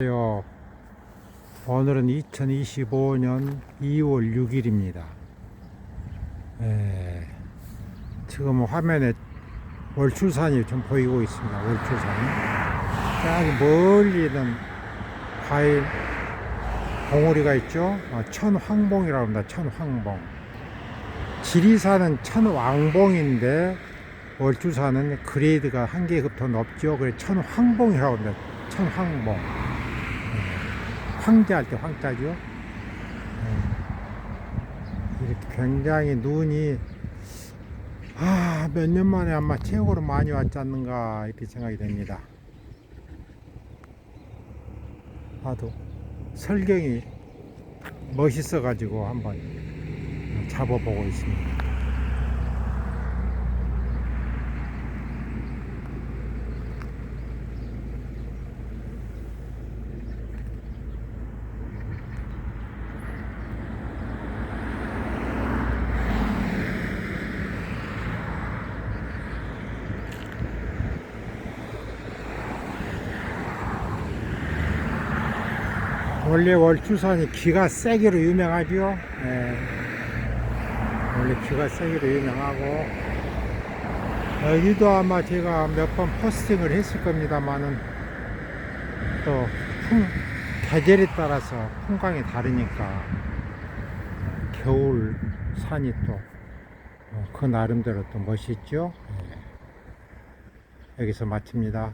안녕하세요. 오늘은 2025년 2월 6일입니다. 예, 지금 화면에 월출산이 좀 보이고 있습니다. 월출산이. 저기 멀리는 과일 봉우리가 있죠. 어, 천황봉이라고 합니다. 천황봉. 지리산은 천왕봉인데 월주산은 그레이드가 한 계급 더 높죠. 그래 천황봉이라고 합니다. 천황봉. 황제할 때 황자죠. 예. 이렇게 굉장히 눈이 아, 몇 년 만에 아마 최고로 많이 왔지 않는가 이렇게 생각이 됩니다. 아도 설경이 멋있어 가지고 한번 잡아보고 있습니다. 원래 월주산이 기가 세기로 유명하죠. 예. 원래 기가 세기로 유명하고 여기도 아마 제가 몇 번 포스팅을 했을 겁니다만은 또 풍, 계절에 따라서 풍광이 다르니까 겨울 산이 또 그 나름대로 또 멋있죠. 예. 여기서 마칩니다.